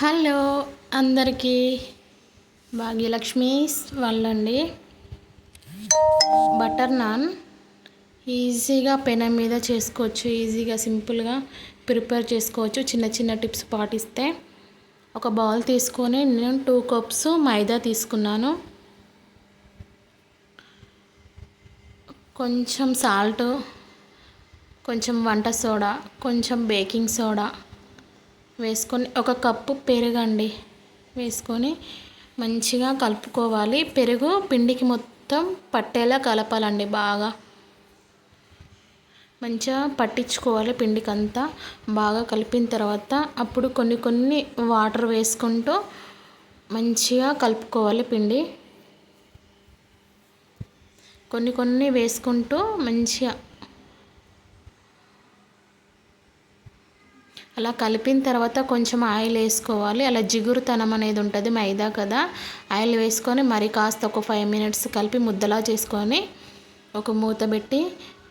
Hello అందరికీ భాగ్యలక్ష్మి వాళ్ళండి. Butter non ఈజీగా పెనం మీద చేసుకోవచ్చు ఈజీగా సింపుల్గా ప్రిపేర్ చేసుకోవచ్చు. చిన్న చిన్న టిప్స్ పాటిస్తే. ఒక బౌల్ తీసుకొని నేను టూ కప్స్ మైదా తీసుకున్నాను. కొంచెం సాల్ట్ కొంచెం వంట సోడా కొంచెం బేకింగ్ సోడా వేసుకొని ఒక కప్పు పెరుగండి వేసుకొని మంచిగా కలుపుకోవాలి. పెరుగు పిండికి మొత్తం పట్టేలా కలపాలండి బాగా. మంచిగా పట్టించుకోవాలి పిండికి అంతా బాగా కలిపిన తర్వాత అప్పుడు కొన్ని కొన్ని వాటర్ వేసుకుంటూ మంచిగా కలుపుకోవాలి పిండి. కొన్ని కొన్ని వేసుకుంటూ మంచిగా అలా కలిపిన తర్వాత కొంచెం ఆయిల్ వేసుకోవాలి. అలా జిగురుతనం అనేది ఉంటుంది మైదా కదా. ఆయిల్ వేసుకొని మరి కాస్త ఒక ఫైవ్ మినిట్స్ కలిపి ముద్దలా చేసుకొని ఒక మూత పెట్టి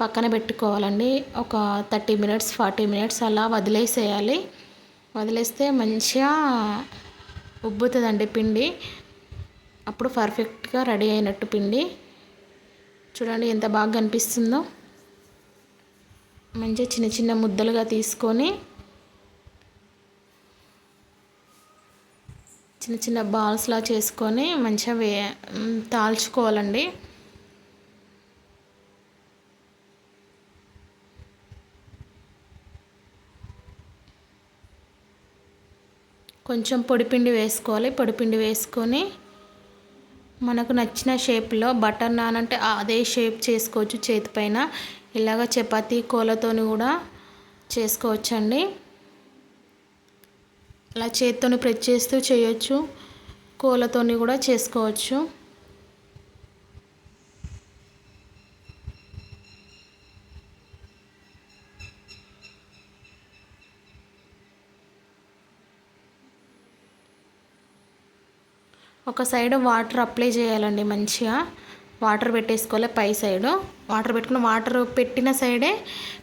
పక్కన పెట్టుకోవాలండి. ఒక థర్టీ మినిట్స్ ఫార్టీ మినిట్స్ అలా వదిలేసేయాలి. వదిలేస్తే మంచిగా ఉబ్బుతుందండి పిండి. అప్పుడు పర్ఫెక్ట్గా రెడీ అయినట్టు పిండి. చూడండి ఎంత బాగా కనిపిస్తుందో. మంచిగా చిన్న చిన్న ముద్దలుగా తీసుకొని చిన్న చిన్న బాల్స్లా చేసుకొని మంచిగా వే తాల్చుకోవాలండి. కొంచెం పొడిపిండి వేసుకోవాలి. పొడిపిండి వేసుకొని మనకు నచ్చిన షేప్లో బటర్ నాన్ అంటే అదే షేప్ చేసుకోవచ్చు చేతిపైన ఇలాగ చపాతీ కోలతోని కూడా చేసుకోవచ్చండి. అలా చేత్తోని ప్రెస్ చేస్తూ చేయొచ్చు కోలతోని కూడా చేసుకోవచ్చు. ఒక సైడ్ వాటర్ అప్లై చేయాలండి మంచిగా. వాటర్ పెట్టేసుకోవాలి పై సైడు. వాటర్ పెట్టుకుని వాటర్ పెట్టిన సైడే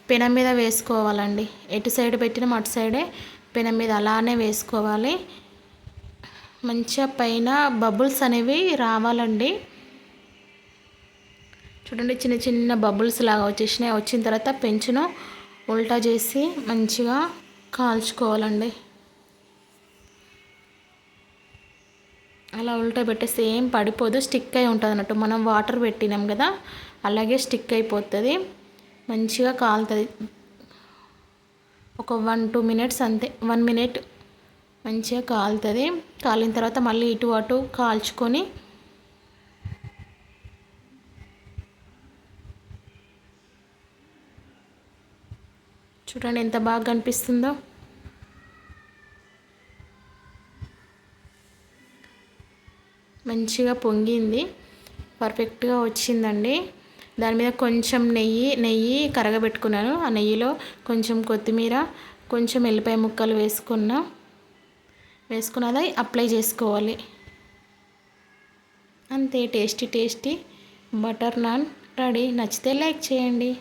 పెనం మీద వేసుకోవాలండి. ఎటు సైడ్ పెట్టిన అటు సైడే పెనం మీద అలానే వేసుకోవాలి. మంచిగా పైన బబుల్స్ అనేవి రావాలండి. చూడండి చిన్న చిన్న బబుల్స్ లాగా వచ్చేసినాయి. వచ్చిన తర్వాత పెంచును. ఉల్టా చేసి మంచిగా కాల్చుకోవాలండి. అలా ఉల్టా పెట్టేస్తే ఏం పడిపోదు. స్టిక్ అయి ఉంటుంది అన్నట్టు. మనం వాటర్ పెట్టినాం కదా అలాగే స్టిక్ అయిపోతుంది. మంచిగా కాలుతుంది. ఒక వన్ టూ మినిట్స్ అంతే. వన్ మినిట్ మంచిగా కాలుతుంది. కాలిన తర్వాత మళ్ళీ ఇటు అటు కాల్చుకొని చూడండి ఎంత బాగా కనిపిస్తుందో. మంచిగా పొంగింది. పర్ఫెక్ట్గా వచ్చిందండి. దాని మీద కొంచెం నెయ్యి నెయ్యి కరగబెట్టుకున్నాను. ఆ నెయ్యిలో కొంచెం కొత్తిమీర కొంచెం ఎల్లిపాయ ముక్కలు వేసుకున్నా వేసుకున్నది అప్లై చేసుకోవాలి. అంతే tasty tasty. Butter naan ready. నచ్చితే లైక్ చేయండి.